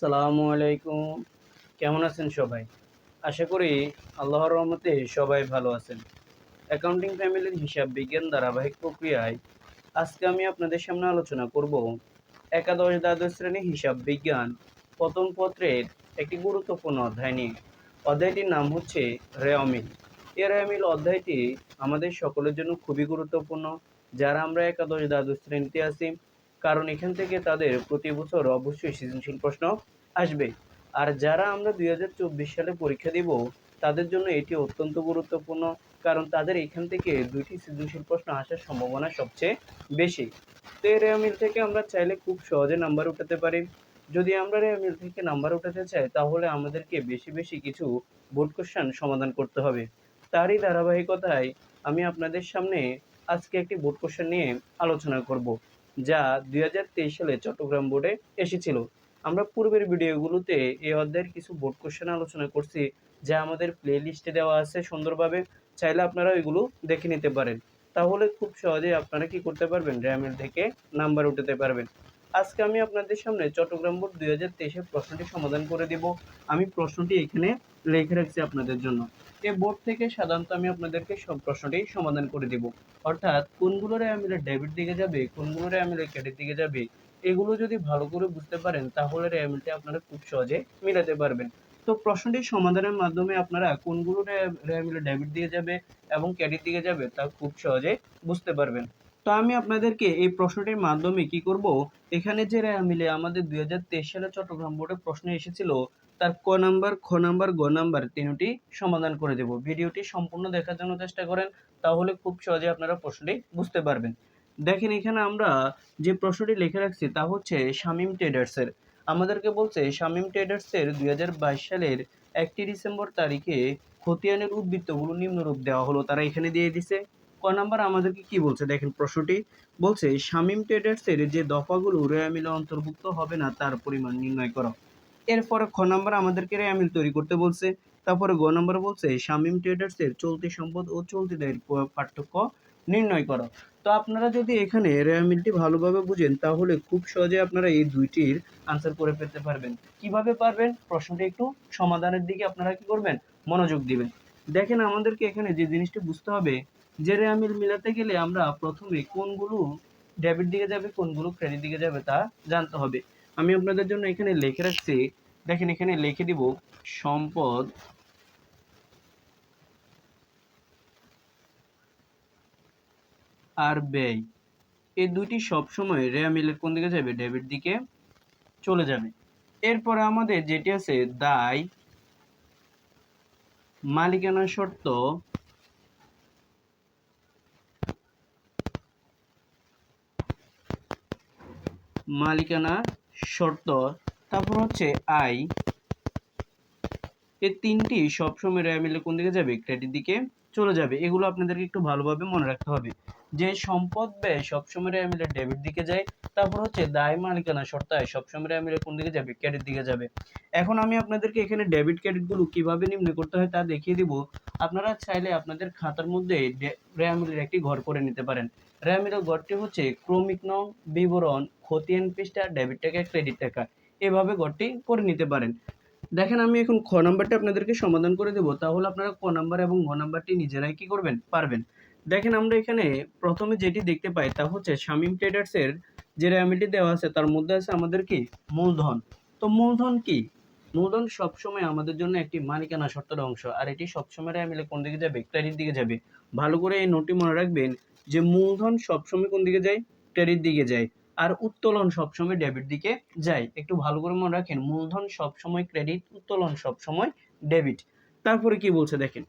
সালামু আলাইকুম। কেমন আছেন সবাই? আশা করি আল্লাহর রহমতে সবাই ভালো আছেন। অ্যাকাউন্টিং ফ্যামিলির হিসাব বিজ্ঞান ধারাবাহিক প্রক্রিয়ায় আজকে আমি আপনাদের সামনে আলোচনা করব একাদশ দ্বাদশ শ্রেণি হিসাব বিজ্ঞান প্রথম পত্রের একটি গুরুত্বপূর্ণ অধ্যায় নিয়ে। অধ্যায়টির নাম হচ্ছে রেয়মিল এ রেয়মিল অধ্যায়টি আমাদের সকলের জন্য খুবই গুরুত্বপূর্ণ। যারা আমরা একাদশ দ্বাদশ শ্রেণীতে আছি কারণ এখান থেকে তাদের প্রতি বছর অবশ্যই সৃজনশীল প্রশ্ন আসবে। আর যারা আমরা দুই হাজার চব্বিশ সালে পরীক্ষা দিব, তাদের জন্য এটি অত্যন্ত গুরুত্বপূর্ণ, কারণ তাদের এখান থেকে দুইটি সৃজনশীল প্রশ্ন আসার সম্ভাবনা সবচেয়ে বেশি। তো এই রেয়ামিল থেকে আমরা চাইলে খুব সহজে নাম্বার উঠাতে পারি। যদি আমরা রেয়ামিল থেকে নাম্বার উঠাতে চাই, তাহলে আমাদেরকে বেশি বেশি কিছু বোর্ড কোশ্চেন সমাধান করতে হবে। তারই ধারাবাহিকতায় আমি আপনাদের সামনে আজকে একটি বোর্ড কোশ্চেন নিয়ে আলোচনা করব। যা দু হাজার তেইশ সালে চট্টগ্রাম বোর্ডে এসেছিল। আমরা পূর্বের ভিডিওগুলোতে এই অধ্যায়ের কিছু বোর্ড কোশ্চেন আলোচনা করছি, যা আমাদের প্লে লিস্টে দেওয়া আছে, সুন্দরভাবে। চাইলে আপনারা ওইগুলো দেখে নিতে পারেন। তাহলে খুব সহজে আপনারা কি করতে পারবেন? র্যামের থেকে নাম্বার উঠাতে পারবেন। আজকে আমি আপনাদের সামনে চট্টগ্রাম বোর্ড দুই হাজার তেইশের প্রশ্নটি সমাধান করে দিব। আমি প্রশ্নটি এখানে লিখে রাখছি আপনাদের জন্য। এই বোর্ড থেকে সাধারণত আমি আপনাদেরকে সব প্রশ্নটি সমাধান করে দিব। অর্থাৎ, কোনগুলোরে অ্যামিলের ডেবিট দিকে যাবে কোনগুলো অ্যামিলের ক্রেডিট দিকে যাবে, এগুলো যদি ভালো করে বুঝতে পারেন, তাহলে অ্যামিলটা আপনারা খুব সহজে মিলাতে পারবেন। তো প্রশ্নটি সমাধানের মাধ্যমে আপনারা কোনগুলো র্যামিলে ডেবিট দিয়ে যাবে এবং ক্রেডিট দিকে যাবে তা খুব সহজে বুঝতে পারবেন। তো আমি আপনাদেরকে এই প্রশ্নটির মাধ্যমে কি করব? এখানে যে র্যামিলে আমাদের দুই হাজার তেইশ সালে চট্টগ্রাম বোর্ডে প্রশ্ন এসেছিল, তার ক নাম্বার, খ নাম্বার, গ নাম্বার তিনটি সমাধান করে দেব। ভিডিওটি সম্পূর্ণ দেখার জন্য চেষ্টা করেন, তাহলে খুব সহজে আপনারা প্রশ্নটি বুঝতে পারবেন। দেখেন, এখানে আমরা যে প্রশ্নটি লিখে রাখছি, তা হচ্ছে শামিম ট্রেডার্সের। আমাদেরকে বলছে, শামিম ট্রেডার্সের দুই হাজার বাইশ সালের একটি ডিসেম্বর তারিখে খতিয়ানের উদ্বৃত্তগুলো নিম্নরূপ দেওয়া হলো, তারা এখানে দিয়ে দিছে। ক নাম্বার আমাদেরকে কি বলছে? দেখেন প্রশ্নটি বলছে, শামিম ট্রেডার্সের যে দফাগুলো রেয়ামিলে অন্তর্ভুক্ত হবে না, তার পরিমাণ নির্ণয় করো। এরপরে খ নাম্বার আমাদেরকে রেয়ামিল তৈরি করতে বলছে, তারপরে গ নাম্বার বলছে, শামিম ট্রেডার্সের চলতি সম্পদ ও চলতি দায়ের পার্থক্য নির্ণয় করো। তো আপনারা যদি এখানে রেয়ামিলটি ভালোভাবে বুঝেন, তাহলে খুব সহজে আপনারা এই দুইটির আনসার করে ফেলতে পারবেন। কীভাবে পারবেন? প্রশ্নটি একটু সমাধানের দিকে আপনারা কি করবেন? মনোযোগ দিবেন। দেখেন, আমাদেরকে এখানে যে জিনিসটি বুঝতে হবে যে রেয়ামিল মিলাতে গেলে আমরা প্রথমে কোনগুলো ডেবিট দিকে যাবে, কোনগুলো ক্রেডিট দিকে যাবে তা জানতে হবে। আমি আপনাদের জন্য এখানে লিখে রাখছি, দেখেন এখানে লিখে দিব সম্পদ আর ব্যয়। এই দুইটি সবসময় রেয়ামিলের কোন দিকে যাবে ডেবিট দিকে চলে যাবে। এরপরে আমাদের যেটি আছে দায়, মালিকানা শর্ত মালিকানা শর্ত। তারপর হচ্ছে আই এই তিনটি সবসময় রেয়ামিলে কোন দিকে যাবে? ক্রেডিট দিকে চলে যাবে। এগুলো আপনাদেরকে একটু ভালোভাবে মনে রাখতে হবে। যে সম্পদ ব্যয় সবসময় রেয়ামিলে ডেবিট দিকে যায় তারপর হচ্ছে দায় মালিকানা শর্তায় সবসময় রেয়ামিলে কোন দিকে যাবে? ক্রেডিট দিকে যাবে। এখন আমি আপনাদেরকে এখানে ডেবিট ক্রেডিটগুলো কীভাবে নির্ণয় করতে হয় তা দেখিয়ে দিব। আপনারা চাইলে আপনাদের খাতার মধ্যে রেয়ামিলের একটি ঘর করে নিতে পারেন। রেয়ামিলের ঘরটি হচ্ছে ক্রমিক নং বিবরণ, খতিয়ান পৃষ্ঠা ডেবিট টাকা ক্রেডিট টাকা। এভাবে ঘরটি করে নিতে পারেন। দেখেন, আমি এখন খ নাম্বারটা আপনাদেরকে সমাধান করে দেবো। তাহলে আপনারা ক নাম্বার এবং ঘ নাম্বারটি নিজেরাই কি করবেন? পারবেন। দেখেন আমরা এখানে প্রথমে যেটি দেখতে পাই তা হচ্ছে শামিম ট্রেডার্সের যে র্যামিটি দেওয়া আছে তার মধ্যে আছে আমাদের কি? মূলধন। তো মূলধন কি? মূলধন সবসময় আমাদের জন্য একটি মালিকানা শর্তের অংশ। আর এটি সবসময় র্যামিলে কোন দিকে যাবে? ক্রেডিট দিকে যাবে। ভালো করে এই নোটটি মনে রাখবেন যে মূলধন সবসময় কোন দিকে যায়? ক্রেডিট দিকে যায়। আর উত্তোলন সবসময় ডেবিট দিকে যায়। একটু ভালো করে মনে রাখেন, মূলধন সবসময় ক্রেডিট উত্তোলন সবসময় ডেবিট তারপরে কি বলছে দেখেন?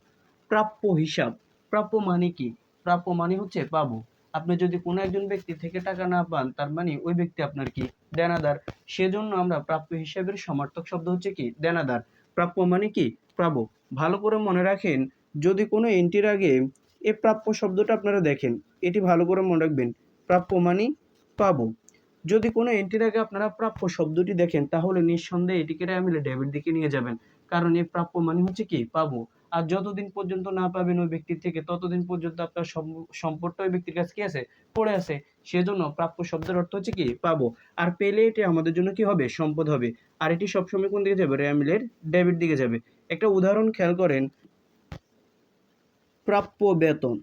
প্রাপ্য হিসাব। প্রাপ্য মানে কি? প্রাপ্য মানে হচ্ছে পাবো আপনি যদি কোনো একজন ব্যক্তি থেকে টাকা না পান, তার মানে ওই ব্যক্তি আপনার কি? দেনাদার। সেজন্য আমরা প্রাপ্য হিসাবের সমার্থক শব্দ হচ্ছে কি? দেনাদার। প্রাপ্য মানে কি? পাবো ভালো করে মনে রাখেন, যদি কোনো এন্ট্রির আগে এ প্রাপ্য শব্দটা আপনারা দেখেন, এটি ভালো করে মনে রাখবেন। প্রাপ্য মানে পাবো। যদি কোনো এন্ট্রির আগে আপনারা প্রাপ্য শব্দটি দেখেন, তাহলে নিঃসন্দেহে এটিকে মিলে ডেবিট দিকে নিয়ে যাবেন। কারণ এই প্রাপ্য মানে হচ্ছে কি? পাবো। আর যতদিন পর্যন্ত না পাবেন ওই ব্যক্তির থেকে, ততদিন পর্যন্ত আপনার সম- সম্পদটা ওই ব্যক্তির কাছে কি আছে? পড়ে আছে। সেজন্য প্রাপ্য শব্দের অর্থ হচ্ছে কি? পাবো। আর পেলে এটি আমাদের জন্য কি হবে? সম্পদ হবে। আর এটি সবসময় কোন দিকে যাবে? র্যামিলের ডেবিট দিকে যাবে। একটা উদাহরণ খেয়াল করেন। প্রাপ্য বেতন।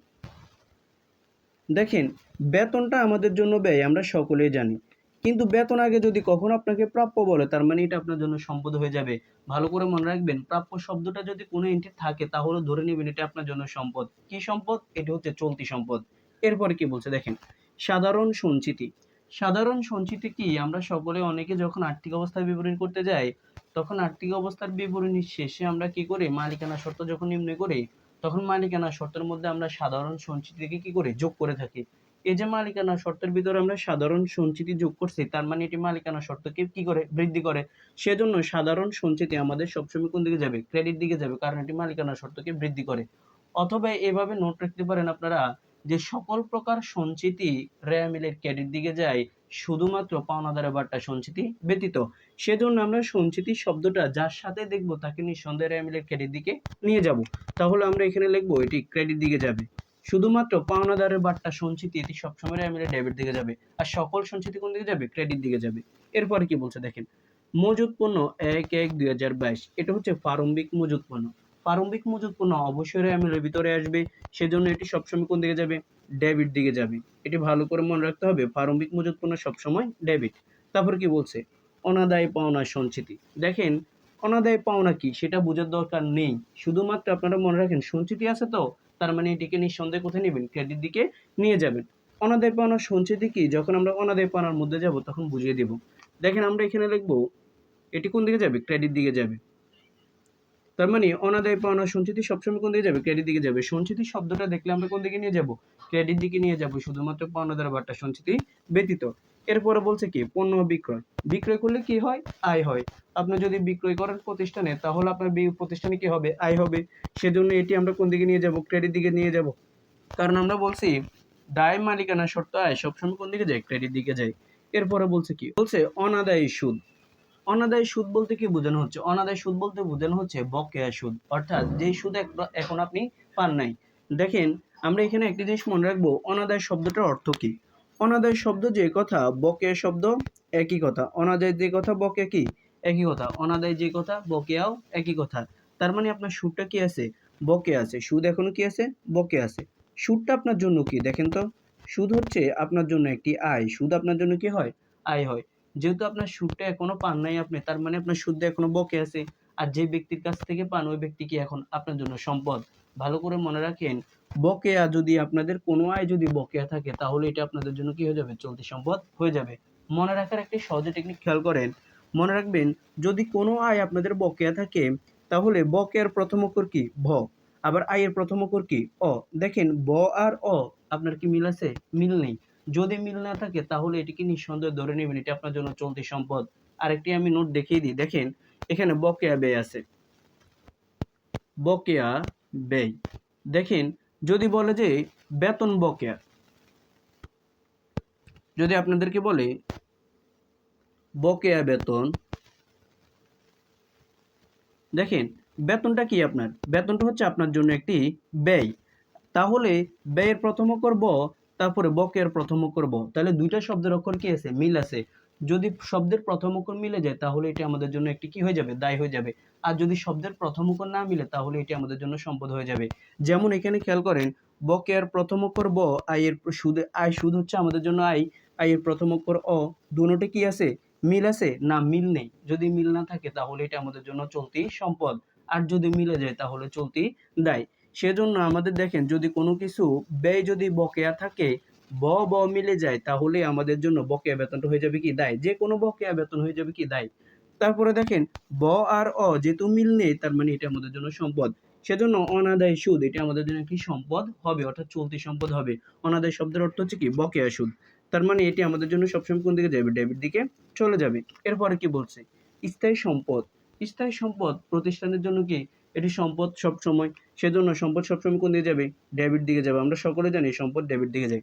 দেখেন, বেতনটা আমাদের জন্য ব্যয়, আমরা সকলেই জানি। কিন্তু বেতন আগে যদি কখনো আপনাকে প্রাপ্য বলে, তার মানে এটা আপনার জন্য সম্পদ হয়ে যাবে। ভালো করে মনে রাখবেন, প্রাপ্য শব্দটা যদি কোনো এন্ট্রি থাকে, তাহলে ধরে নেবেন এটা আপনার জন্য সম্পদ। কি সম্পদ? এটা হচ্ছে চলতি সম্পদ। এরপরে কি বলছে, দেখেন, সাধারণ সঞ্চিতি। সাধারণ সঞ্চিতি কি? আমরা সকলে অনেকে যখন আর্থিক অবস্থার বিবরণী করতে যাই, তখন আর্থিক অবস্থার বিবরণীর শেষে আমরা কি করি? মালিকানা শর্ত যখন নির্ণয় করি, তখন মালিকানা শর্তের মধ্যে আমরা সাধারণ সঞ্চিতিকে কি করে? যোগ করে থাকি। এই যে মালিকানা শর্তের ভিতরে আমরা সাধারণ সঞ্চিতি যোগ করছি, তার মানে এটি মালিকানা শর্তকে কি করে? বৃদ্ধি করে। সেজন্য সাধারণ সঞ্চিতি আমাদের সবসময় কোন দিকে যাবে? ক্রেডিট দিকে যাবে, কারণ এটি মালিকানা শর্তকে বৃদ্ধি করে। অথবা এভাবে নোট রাখতে পারেন আপনারা যে সকল প্রকার সঞ্চিতি রেয়ামিলের ক্রেডিট দিকে যায়, শুধুমাত্র পাওনাদারের বার্তা সঞ্চিতি ব্যতীত। সেজন্য আমরা সঞ্চিতি শব্দটা যার সাথে দেখব তাকে নিঃসন্দেহে রেয়ামিলের ক্রেডিট দিকে নিয়ে যাব। তাহলে আমরা এখানে লিখব এটি ক্রেডিট দিকে যাবে। শুধুমাত্র পাওনাদারের বার্তা সঞ্চিতি এটি সবসময় রেয়ামিলের ডেবিট দিকে যাবে, আর সকল সঞ্চিতি কোন দিকে যাবে? ক্রেডিট দিকে যাবে। এরপরে কি বলছে দেখেন মজুদ পণ্য এক এক দুই হাজার বাইশ, এটা হচ্ছে প্রারম্ভিক মজুদ পণ্য। প্রারম্ভিক মজুদ পণ্য অবশ্যই রেয়ামিলের ভিতরে আসবে, সেজন্য এটি সবসময় কোন দিকে যাবে? ডেবিট দিকে যাবে। এটি ভালো করে মনে রাখতে হবে, প্রারম্ভিক মজুদ পণ্য সবসময় ডেবিট। তারপর কি বলছে? অনাদায় পাওনা সঞ্চিতি। দেখেন অনাদায় পাওনা কি? সেটা বোঝার দরকার নেই। শুধুমাত্র আপনারা মনে রাখেন, সঞ্চিতি আছে তো? তার মানে এটিকে নিঃসন্দেহে কোথায় নেবেন? ক্রেডিট দিকে নিয়ে যাবেন। অনাদায় পাওনা সঞ্চিতি কি? যখন আমরা অনাদায় পাওনার মধ্যে যাব, তখন বুঝিয়ে দেব। দেখেন, আমরা এখানে লিখব, এটি কোন দিকে যাবে? ক্রেডিট দিকে যাবে। তার মানে অনাদায় পাওনা সঞ্চিতি সবসময় কোন দিকে যাবে? ক্রেডিট দিকে যাবে। সঞ্চিতি শব্দটা দেখলে আমরা কোন দিকে নিয়ে যাব? ক্রেডিট দিকে নিয়ে যাব। শুধুমাত্র পাওনাদার বার্তা সঞ্চিতি ব্যতীত। এরপরে বলছে কি, পণ্য বিক্রয়। বিক্রয় করলে কি হয়? আয় হয়। আপনি যদি বিক্রয় করেন প্রতিষ্ঠানে, তাহলে আপনার প্রতিষ্ঠানে কি হবে? আয় হবে। সেজন্য এটি আমরা কোন দিকে নিয়ে যাব? ক্রেডিট দিকে নিয়ে যাব। কারণ আমরা বলছি, দায় মালিকানা শর্ত আয়। সবসময় কোন দিকে যায় ক্রেডিট দিকে যায় এরপরে বলছে কি? বলছে অনাদায়ী সুদ। অনাদায় সুদ বলতে কি বোঝানো হচ্ছে? অনাদায় সুদ বলতে বোঝানো হচ্ছে বকেয়া সুদ। অর্থাৎ যে সুদ এখন আপনি পান নাই। দেখেন, আমরা এখানে একটি জিনিস মনে রাখব। অনাদায় শব্দটার অর্থ কি? অনাদায় শব্দ যে কথা বকেয়া শব্দ একই কথা। অনাদায় যে কথা, বকে কি? একই কথা। অনাদায় যে কথা, বকেয়াও একই কথা। তার মানে আপনার সুরটা কি আছে? বকে আছে। সুদ এখনও কি আছে? বকে আছে। সুদটা আপনার জন্য কি? দেখেন তো। সুদ হচ্ছে আপনার জন্য একটি আয়। সুদ আপনার জন্য কি হয়? আয় হয়। যেহেতু আপনার সুদটা এখনও পান নাই আপনি, তার মানে আপনার সুদটা এখনও বকে আছে। আর যে ব্যক্তির কাছ থেকে পান, ওই ব্যক্তি কি এখন আপনার জন্য সম্পদ? ভালো করে মনে রাখেন বকেয়া যদি আপনাদের কোনো আয় যদি বকেয়া থাকে, তাহলে এটা আপনাদের জন্য কি হয়ে যাবে? চলতি সম্পদ হয়ে যাবে। মনে রাখার একটি সহজে টেকনিক খেয়াল করেন। মনে রাখবেন, যদি কোনো আয় আপনাদের বকেয়া থাকে, তাহলে বকেয়ার প্রথম অক্ষর কি? ভ। আবার আয়ের প্রথম অক্ষর কি? অ। দেখেন, ব আর অ, আপনার কি মিল আছে? মিল নেই। যদি মিল না থাকে, তাহলে এটিকে নিঃসন্দেহে ধরে নেবেন, এটা আপনার জন্য চলতি সম্পদ। আরেকটি আমি নোট দেখিয়ে দিই। দেখেন, এখানে বকেয়া ব্যয় আছে। বকেয়া ব্যয়। দেখেন যদি বলে যে বেতন বকেয়া, যদি আপনাদেরকে বলে বকেয়া বেতন, দেখেন বেতনটা কি আপনার? বেতনটা হচ্ছে আপনার জন্য একটি ব্যয়। তাহলে ব্যয়ের প্রথম অক্ষর ব, তারপরে বকেয়ার প্রথম অক্ষর ব। তাহলে দুইটা শব্দের অক্ষর কি আছে? মিল আছে। যদি শব্দের প্রথম অক্ষর মিলে যায়, তাহলে এটি আমাদের জন্য একটি কি হয়ে যাবে? দায় হয়ে যাবে। আর যদি শব্দের প্রথম অক্ষর না মিলে, তাহলে এটি আমাদের জন্য সম্পদ হয়ে যাবে। যেমন এখানে খেয়াল করেন বকেয়ার প্রথম অক্ষর ব আয়ের সুদ আয় সুদ হচ্ছে আমাদের জন্য আয় আয়ের প্রথম অক্ষর অ। দুটোতে কি আছে? মিল আছে? না, মিল নেই। যদি মিল না থাকে, তাহলে এটা আমাদের জন্য চলতি সম্পদ। আর যদি মিলে যায়, তাহলে চলতি দায়। সেজন্য আমাদের দেখেন, যদি কোনো কিছু ব্যয় যদি বকেয়া থাকে ব ব মিলে যায়, তাহলে আমাদের জন্য বকেয়া বেতনটা হয়ে যাবে কি? দায়। যে কোনো বকেয়া বেতন হয়ে যাবে কি? দায়। তারপরে দেখেন, ব আর অ যেহেতু মিল নেই, তার মানে এটা আমাদের জন্য সম্পদ। সেজন্য অনাদায় সুদ, এটা আমাদের জন্য কি সম্পদ? হবে, অর্থাৎ চলতি সম্পদ হবে। অনাদায় শব্দের অর্থ হচ্ছে কি? বকেয়া সুদ। তার মানে এটি আমাদের জন্য সবসময় কোন দিকে যাবে? ডেবিট দিকে চলে যাবে। এরপরে কি বলছে? স্থায়ী সম্পদ। স্থায়ী সম্পদ প্রতিষ্ঠানের জন্য কি? এটি সম্পদ সবসময়। সেজন্য সম্পদ সবসময় কোন দিকে যাবে? ডেবিট দিকে যাবে। আমরা সকলে জানি সম্পদ ডেবিট দিকে যায়।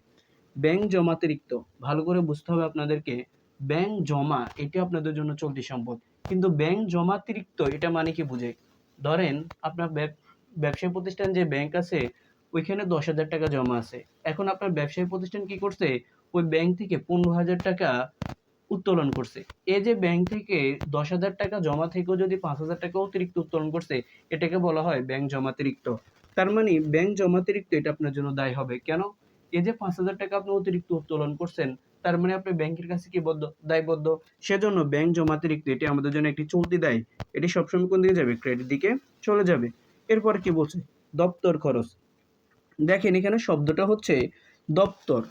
ব্যাংক জমাতিরিক্ত ভালো করে বুঝতে হবে আপনাদেরকে, ব্যাংক জমা, এটা আপনাদের জন্য চলতি সম্পদ। কিন্তু ব্যাংক জমাতিরিক্ত এটা মানে কি বুঝে? ধরেন, আপনার ব্যবসায়ী প্রতিষ্ঠান যে ব্যাংক আছে, ওইখানে দশ হাজার টাকা জমা আছে। এখন আপনার ব্যবসায়ী প্রতিষ্ঠান কি করছে? ওই ব্যাংক থেকে পনেরো হাজার টাকা উত্তোলন করছে। এই যে ব্যাংক থেকে দশ হাজার টাকা জমা থেকেও যদি পাঁচ হাজার টাকা অতিরিক্ত উত্তোলন করছে, এটাকে বলা হয় ব্যাংক জমাতিরিক্ত তার মানে ব্যাংক জমাতিরিক্ত এটা আপনার জন্য দায় হবে। কেন? এই যে পাঁচ হাজার টাকা আপনি অতিরিক্ত উত্তোলন করছেন, তার মানে আপনি ব্যাংকের কাছে কি বদ্ধ, দায়বদ্ধ? সেজন্য ব্যাংক জমাতিরিক্ত এটি আমাদের জন্য একটি চলতি দায়। এটি সবসময় কোন দিকে যাবে? ক্রেডিট দিকে চলে যাবে। এরপর কি বলছে? দপ্তর খরচ। দেখেন, এখানে শব্দটা হচ্ছে দপ্তর।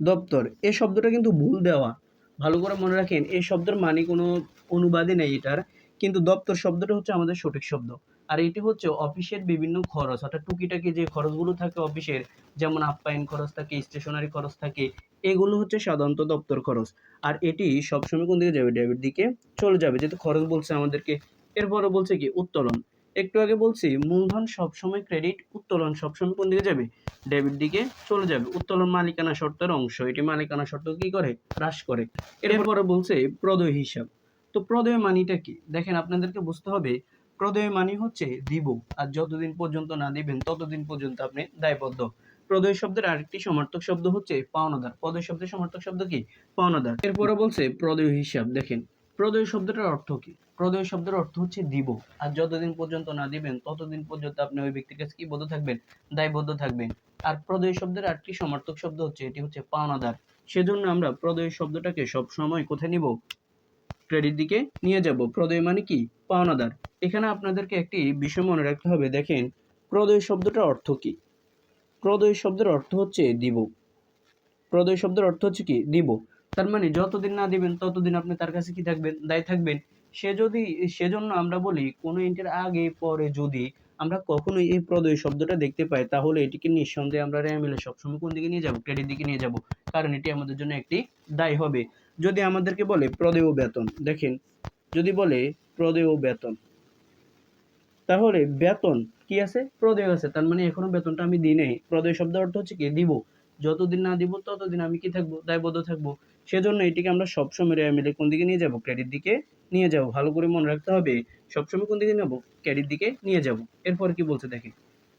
দপ্তর। এই শব্দটা কিন্তু ভুল দেওয়া। ভালো করে মনে রাখেন এই শব্দের মানে কোনো অনুবাদই নেই এটার। কিন্তু দপ্তর শব্দটা হচ্ছে আমাদের সঠিক শব্দ। আর এটি হচ্ছে অফিসের বিভিন্ন খরচ, অর্থাৎ টুকিটাকি যে খরচগুলো থাকে অফিসের, যেমন আপ্যায়ন খরচ থাকে স্টেশনারি খরচ থাকে, এগুলো হচ্ছে সাধারণত দপ্তর খরচ। আর এটি সবসময় কোন দিকে যাবে? ডেবিট দিকে চলে যাবে, যেহেতু খরচ বলছে আমাদেরকে। এরপরে বলছে কি? উত্তোলন। একটু আগে বলছি, মূলধন সবসময় ক্রেডিট উত্তোলন সবসময় কোন দিকে যাবে? ডেবিট দিকে চলে যাবে। উত্তোলন মালিকানা শর্তের অংশ, এটি মালিকানা শর্ত কি করে? হ্রাস করে। এরপরে বলছে প্রদয় হিসাব। তো প্রদয় মানিটা কি? দেখেন, আপনাদেরকে বুঝতে হবে প্রদয় মানে হচ্ছে দিব। আর যতদিন পর্যন্ত না দিবেন, ততদিন পর্যন্ত আপনি দায়বদ্ধ। প্রদয় শব্দের আরেকটি সমার্থক শব্দ হচ্ছে পাওনাদার। প্রদয় শব্দের সমার্থক শব্দ কি? পাওনাদার। এরপরে বলছে প্রদয় হিসাব। দেখেন, প্রদয় শব্দটার অর্থ কি? প্রদয় শব্দের অর্থ হচ্ছে দিব। আর যতদিন পর্যন্ত না দিবেন, ততদিন পর্যন্ত আপনি ওই ব্যক্তির কাছে কি বদ্ধ থাকবেন? দায়বদ্ধ থাকবেন। আর প্রদয় শব্দের আরেকটি সমার্থক শব্দ হচ্ছে, এটি হচ্ছে পাওনাদার। সেজন্য আমরা প্রদয় শব্দটাকে সব সময় কোথায় নিব? ক্রেডিট দিকে নিয়ে যাব। প্রদয় মানে কি? পাওনাদার। এখানে আপনাদেরকে একটি বিষয় মনে রাখতে হবে। দেখেন, প্রদয় শব্দটার অর্থ কি? প্রদয় শব্দের অর্থ হচ্ছে দিব। প্রদয় শব্দের অর্থ হচ্ছে কি? দিব। তার মানে যতদিন না দিবেন, ততদিন আপনি তার কাছে কি থাকবেন? দায়ী থাকবেন। সে যদি, সেজন্য আমরা বলি, কোনো ইন্টের আগে, পরে যদি আমরা কখনোই এই প্রদয় শব্দটা দেখতে পাই, তাহলে এটিকে নিঃসন্দেহে আমরা র্যামিলে সবসময় কোন দিকে নিয়ে যাব? ক্রেডিট দিকে নিয়ে যাব? কারণ এটি আমাদের জন্য একটি দায় হবে। যদি আমাদেরকে বলে প্রদেয় বেতন, দেখেন, যদি বলে প্রদেয় বেতন, তাহলে বেতন কি আছে? প্রদেয় আছে। তার মানে এখনও বেতনটা আমি দিই নাই। প্রদেয় শব্দ অর্থ হচ্ছে কি? দিব। যতদিন না দিব, ততদিন আমি কি থাকব? দায়বদ্ধ থাকব। সেজন্য এটিকে আমরা সবসময় রেয়া মিলে কোন দিকে নিয়ে যাব? ক্রেডিট দিকে নিয়ে যাব ভালো করে মনে রাখতে হবে। সবসময় কোন দিকে নেব? ক্যারির দিকে নিয়ে যাব। এরপর কি বলছে দেখেন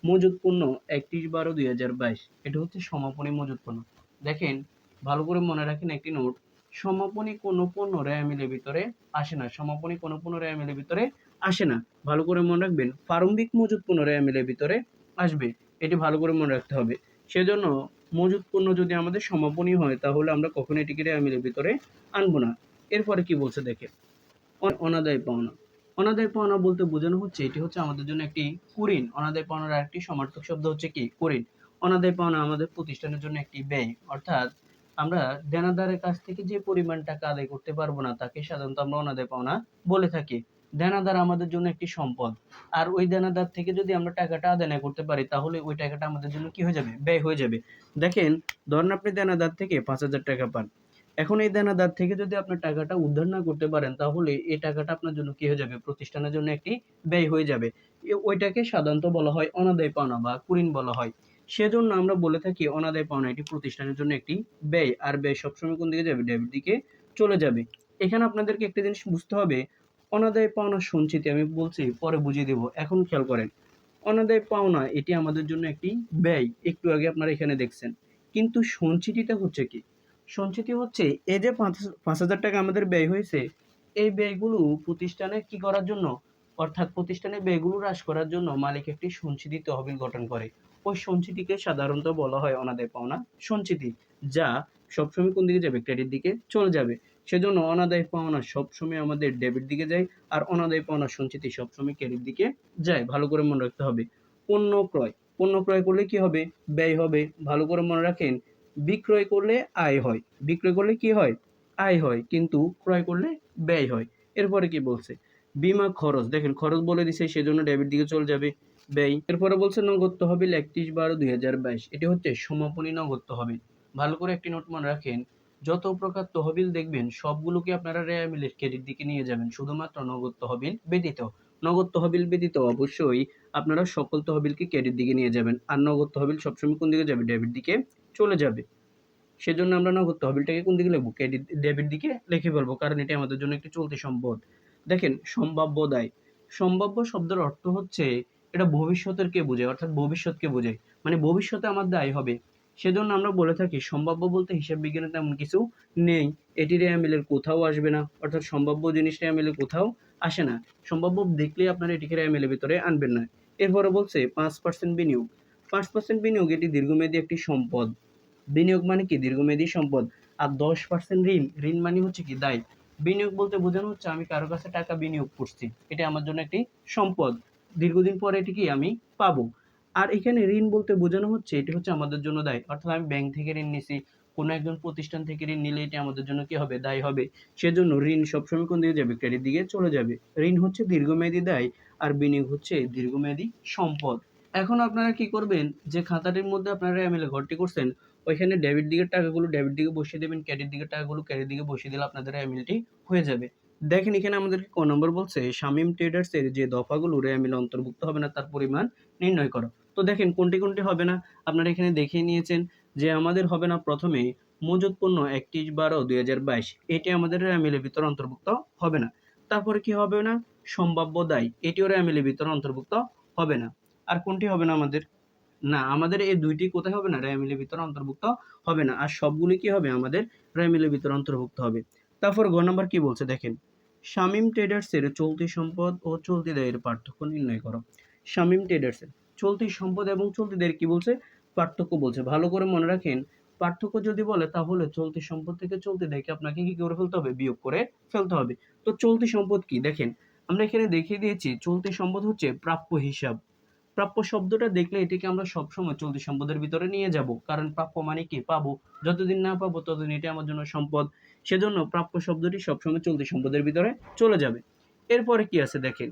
মজুদ পণ্য একত্রিশ বারো দুই হাজার বাইশ। এটা হচ্ছে সমাপনী মজুদ পণ্য। দেখেন, ভালো করে মনে রাখেন একটি নোট। সমাপনী কোনো পণ্য রেয়া মিলের ভিতরে আসে না। সমাপনী কোনো পণ্য রেয়া মিলের ভিতরে আসে না। ভালো করে মনে রাখবেন, প্রারম্ভিক মজুদ পণ্য রেয়া মিলের ভিতরে আসবে। এটি ভালো করে মনে রাখতে হবে। সেজন্য মজুদ পণ্য যদি আমাদের সমাপনী হয়, তাহলে আমরা কখনো এটিকে রেয়া মিলের ভিতরে আনব না। এরপরে কি বলছে দেখে? অনাদায় পাওনা। অনাদায় পাওনা বলতে বোঝানো হচ্ছে এটি হচ্ছে আমাদের জন্য একটি কুরিন। অনাদায় পাওনার আরেকটি সমার্থক শব্দ হচ্ছে কি? কুরিন। অনাদায় পাওনা আমাদের প্রতিষ্ঠানের জন্য একটি ব্যয়। অর্থাৎ আমরা দেনাদারের কাছ থেকে যে পরিমাণ টাকা আদায় করতে পারব না, তাকে সাধারণত আমরা অনাদায় পাওনা বলে থাকি। দেনাদার আমাদের জন্য একটি সম্পদ। আর ওই দেনাদার থেকে যদি আমরা টাকাটা আদায় না করতে পারি, তাহলে ওই টাকাটা আমাদের জন্য কি হয়ে যাবে? ব্যয় হয়ে যাবে। দেখেন, ধরেন আপনি দেনাদার থেকে পাঁচ হাজার টাকা পান। এখন এই দেনাদার থেকে যদি আপনার টাকাটা উদ্ধার না করতে পারেন, তাহলে এই টাকাটা আপনার জন্য কি হয়ে যাবে? প্রতিষ্ঠানের জন্য একটি ব্যয় হয়ে যাবে। ওইটাকে সাধারণত বলা হয় অনাদায় পাওনা বা কুরিন বলা হয়। সেজন্য আমরা বলে থাকি অনাদায় পাওনা এটি প্রতিষ্ঠানের জন্য একটি ব্যয়, আর ব্যয় সবসময় কোন দিকে যাবে? ডেবিট দিকে চলে যাবে। এখানে আপনাদেরকে একটা জিনিস বুঝতে হবে, অনাদায় পাওনা সঞ্চিতি আমি বলছি, পরে বুঝিয়ে দেব। এখন খেয়াল করেন, অনাদায় পাওনা এটি আমাদের জন্য একটি ব্যয়। একটু আগে আপনারা এখানে দেখছেন। কিন্তু সঞ্চিতিটা হচ্ছে কি? সঞ্চিতি হচ্ছে, এই যে পাঁচ হাজার টাকা আমাদের ব্যয় হয়েছে, এই ব্যয়গুলো প্রতিষ্ঠানে কি করার জন্য? অর্থাৎ প্রতিষ্ঠানের ব্যয়গুলো হ্রাস করার জন্য মালিক একটি সঞ্চিতি তহবিল গঠন করে। ওই সঞ্চিতিকে সাধারণত বলা হয় অনাদায় পাওনা সঞ্চিতি, যা সবসময় কোন দিকে যাবে? ক্রেডিট দিকে চলে যাবে। সেজন্য অনাদায় পাওনা সবসময় আমাদের ডেবিট দিকে যায়, আর অনাদায় পাওনা সঞ্চিতি সবসময় ক্রেডিট দিকে যায়। ভালো করে মনে রাখতে হবে। পণ্য ক্রয় পণ্য ক্রয় করলে কি হবে? ব্যয় হবে। ভালো করে মনে রাখেন বিক্রয় করলে আয় হয়। বিক্রয় করলে কি হয়? আয় হয়, কিন্তু ক্রয় করলে ব্যয় হয়। এরপরে কি বলছে? বিমা খরচ। দেখেন, খরচ বলে দিছে, সেজন্য ডেবিট দিকে চলে যাবে, ব্যয়। এরপরে বলছে, নগদ তহবিল একত্রিশ বারো দুই হাজার বাইশ। এটি হচ্ছে সমাপনী নগদ তহবিল। ভালো করে একটি নোট মনে রাখেন, যত প্রকার তহবিল দেখবেন, সবগুলোকে আপনারা রেয়া মিলের ক্রেডিট দিকে নিয়ে যাবেন। শুধুমাত্র নগদ তহবিল ব্যতীত। নগদ তহবিল ব্যতীত অবশ্যই আপনারা সকল তহবিলকে ক্রেডিট দিকে নিয়ে যাবেন। আর নগদ তহবিল সবসময় কোন দিকে যাবে? ডেবিট দিকে চলে যাবে। সেজন্য আমরা নগদ তহবিলটাকে কোন দিকে লিখব? ক্রেডিট, ডেবিট দিকে লিখে ফেলব, কারণ এটি আমাদের জন্য একটি চলতি সম্পদ। দেখেন, সম্ভাব্য দায়। সম্ভাব্য শব্দের অর্থ হচ্ছে এটা ভবিষ্যতের কে বোঝায়, অর্থাৎ ভবিষ্যৎকে বোঝায়। মানে ভবিষ্যতে আমার দায় হবে। সেজন্য আমরা বলে থাকি, সম্ভাব্য বলতে হিসাব বিজ্ঞানে তেমন কিছু নেই। এটি রেয়ামিলের কোথাও আসবে না, অর্থাৎ সম্ভাব্য জিনিস রেয়ামিলের কোথাও আসে না। সম্ভাব্য দেখলেই আপনারা এটিকে রেয়ামিলের ভিতরে আনবেন না। এরপরে বলছে পাঁচ পার্সেন্ট বিনিয়োগ। পাঁচ পার্সেন্ট বিনিয়োগ এটি দীর্ঘমেয়াদী একটি সম্পদ। বিনিয়োগ মানে কি? দীর্ঘমেয়াদী সম্পদ। আর দশ পার্সেন্ট ঋণ ঋণ মানে হচ্ছে কি? দায়। বিনিয়োগ বলতে বোঝানো হচ্ছে আমি কারও কাছে টাকা বিনিয়োগ করছি। এটা আমার জন্য একটি সম্পদ। দীর্ঘদিন পরে এটি কি আমি পাবো? আর এখানে ঋণ বলতে বোঝানো হচ্ছে, এটি হচ্ছে আমাদের জন্য দায়। অর্থাৎ আমি ব্যাংক থেকে ঋণ নিছি, কোনো একজন প্রতিষ্ঠান থেকে ঋণ নিলে এটি আমাদের জন্য কি হবে? দায় হবে। সেজন্য ঋণ সবসময় কোন দিকে যাবে? ক্রেডিট দিকে চলে যাবে। ঋণ হচ্ছে দীর্ঘমেয়াদী দায়, আর বিনিয়োগ হচ্ছে দীর্ঘমেয়াদী সম্পদ। এখন আপনারা কি করবেন? যে খাতাটির মধ্যে আপনারা এমএলএ ঘরটি করছেন ওইখানে ডেবিট দিকের টাকাগুলো ডেবিট দিকে বসিয়ে দেবেন, ক্রেডিট দিকের টাকাগুলো ক্রেডিট দিকে বসিয়ে দিলে আপনাদের এমএলটি হয়ে যাবে। দেখেন এখানে আমাদেরকে ক নম্বর বলছে, শামিম ট্রেডার্সের যে দফাগুলো রেমিল অন্তর্ভুক্ত হবে না, তার পরিমাণ নির্ণয় করো। তো দেখেন কোনটি কোনটি হবে না, আপনারা এখানে দেখিয়ে নিয়েছেন যে আমাদের হবে না প্রথমে মজুদ পণ্য একত্রিশ বারো দুই হাজার বাইশ, এটি আমাদের রেমিলের ভিতর অন্তর্ভুক্ত হবে না। তারপরে কি হবে না, সম্ভাব্য দায়, এটিও রেমিলের ভিতর অন্তর্ভুক্ত হবে না। আর কোনটি হবে না আমাদের? না, আমাদের এই দুইটি কোথায় হবে না? রেমিলের ভিতর অন্তর্ভুক্ত হবে না। আর সবগুলি কি হবে? আমাদের রেমিলের ভিতর অন্তর্ভুক্ত হবে। তারপর গ নাম্বার কি বলছে? দেখেন, শামিম ট্রেডার্সের চলতি সম্পদ ও চলতি দায়ের পার্থক্য নির্ণয় করো। শামিম ট্রেডার্সের চলতি সম্পদ এবং চলতি দায়ের কি বলছে? পার্থক্য বলছে। ভালো করে মনে রাখেন, পার্থক্য যদি বলে, তাহলে চলতি সম্পদ থেকে চলতি দায়কে আপনাকে কি করে ফেলতে হবে? বিয়োগ করে ফেলতে হবে। তো চলতি সম্পদ কি? দেখেন, আমরা এখানে দেখিয়ে দিয়েছি, চলতি সম্পদ হচ্ছে প্রাপ্য হিসাব। প্রাপ্য শব্দটা দেখলে এটিকে আমরা সবসময় চলতি সম্পদের ভিতরে নিয়ে যাব। কারণ প্রাপ্য মানে কি? পাবো। যতদিন না পাবো, ততদিন এটা আমার জন্য সম্পদ। সেজন্য প্রাপ্য শব্দটি সবসময় চলতি সম্পদের ভিতরে চলে যাবে। এরপরে কি আছে দেখেন?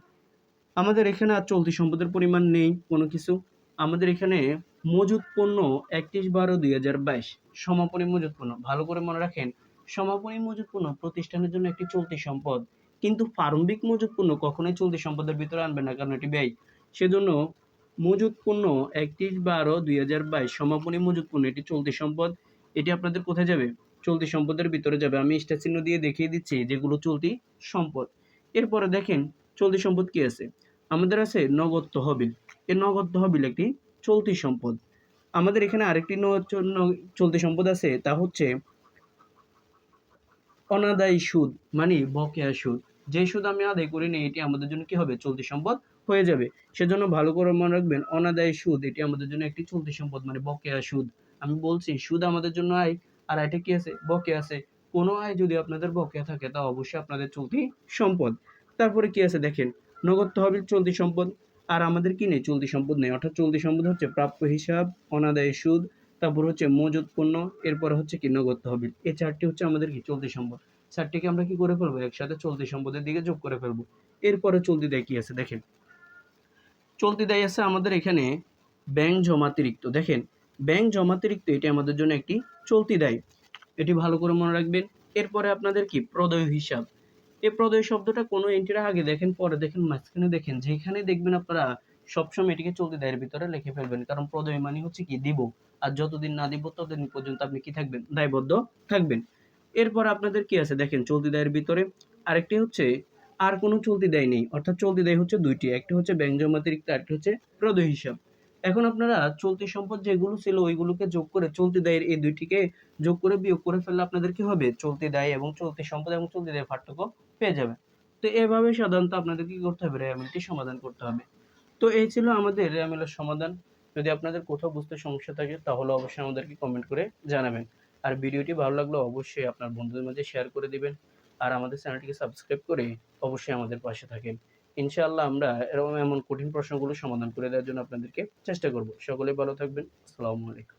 আমাদের এখানে আর চলতি সম্পদের পরিমাণ নেই কোনো কিছু। আমাদের এখানে মজুদ পণ্য একত্রিশ বারো দুই হাজার বাইশ। সমাপনী মজুদ পণ্য। ভালো করে মনে রাখেন, সমাপনী মজুদ পণ্য প্রতিষ্ঠানের জন্য একটি চলতি সম্পদ। কিন্তু প্রারম্ভিক মজুদ পণ্য কখনোই চলতি সম্পদের ভিতরে আনবে না, কারণ এটি ব্যয়। সেজন্য মজুদ পণ্য একত্রিশ বারো দুই হাজার বাইশ সমাপনী মজুদ পণ্য এটি চলতি সম্পদ, এটি আপনাদের কোথায় যাবে? চলতি সম্পদের ভিতরে যাবে। আমি স্টার চিহ্ন দিয়ে দেখিয়ে দিচ্ছি যেগুলো চলতি সম্পদ। এরপরে দেখেন চলতি সম্পদ কি আছে? আমাদের আছে নগদ তহবিল। এই নগদ তহবিল একটি চলতি সম্পদ। আমাদের এখানে আরেকটি চলতি সম্পদ আছে, তা হচ্ছে অনাদায়ী সুদ মানে বকেয়া সুদ। যে সুদ আমি আদায় করি নি, এটি আমাদের জন্য কি হবে? চলতি সম্পদ হয়ে যাবে। সেজন্য ভালো করে মনে রাখবেন, অনাদায়ী সুদ, এটি আমাদের জন্য একটি চলতি সম্পদ মানে বকেয়া সুদ। আমি বলছি, সুদ আমাদের জন্য আয়, আর এটা কি আছে? বকেয়া আছে। কোনো আয় যদি আপনাদের বকেয়া থাকে, তা অবশ্যই আপনাদের চলতি সম্পদ। তারপরে কি আছে দেখেন, নগদ তহবিল চলতি সম্পদ, আর আমাদের কি নেই? চলতি সম্পদ নেই। অর্থাৎ চলতি সম্পদ হচ্ছে প্রাপ্য হিসাব, অনাদায়ী সুদ, তারপর হচ্ছে মজুদ পণ্য, এরপর হচ্ছে কি নগদ তহবিল। এই চারটি হচ্ছে আমাদের কি চলতি সম্পদ। চারটিকে আমরা কি করে ফেলব? একসাথে চলতি সম্পদের দিকে যোগ করে ফেলব। এরপরে চলতি দায় কি আছে? দেখেন চলতি দায় আছে আমাদের এখানে ব্যাংক জমাতিরিক্ত দেখেন, ব্যাংক জমাতিরিক্ত এটি আমাদের জন্য একটি চলতি দায়। এটি ভালো করে মনে রাখবেন। এরপরে আপনাদের কি? প্রদয় হিসাব। এই প্রদয় শব্দটা কোনো এন্ট্রির আগে দেখেন, পরে দেখেন, মাঝখানে দেখেন। যেখানে দেখবেন আপনারা সবসময় এটিকে চলতি দায়ের ভিতরে লিখে ফেলবেন। কারণ প্রদয় মানে হচ্ছে কি? দিব। আর যতদিন না দিব, ততদিন পর্যন্ত আপনি কি থাকবেন? দায়বদ্ধ থাকবেন। এরপর আপনাদের কি আছে? দেখেন, চলতি দায়ের ভিতরে আরেকটি হচ্ছে আর কোনো চলতি দায় নেই। অর্থাৎ চলতি দায় হচ্ছে দুইটি। একটি হচ্ছে ব্যাংক জমাতিরিক্ত আরেকটি হচ্ছে প্রদয় হিসাব। এখন আপনারা চলতি সম্পদ যেগুলো ছিল ওইগুলোকে যোগ করে চলতি দায়ের এই দুইটিকে যোগ করে বিয়োগ করে ফেললে আপনাদের কি হবে? চলতি দায় এবং চলতি সম্পদ এবং চলতি দায়ের পার্থক্য পেয়ে যাবে। তো এভাবে সাধারণত আপনাদের কি করতে হবে? রেয়ামিলটি সমাধান করতে হবে। তো এই ছিল আমাদের রেয়ামিলের সমাধান। যদি আপনাদের কোথাও বুঝতে সমস্যা থাকে, তাহলে অবশ্যই আমাদেরকে কমেন্ট করে জানাবেন। আর ভিডিওটি ভালো লাগলে অবশ্যই আপনার বন্ধুদের মাঝে শেয়ার করে দিবেন। আর আমাদের চ্যানেলটিকে সাবস্ক্রাইব করে অবশ্যই আমাদের পাশে থাকেন। ইনশাআল্লাহ আমরা এরকম এমন কঠিন প্রশ্নগুলো সমাধান করে দেওয়ার জন্য আপনাদেরকে চেষ্টা করব। সকলে ভালো থাকবেন। আসসালামু আলাইকুম।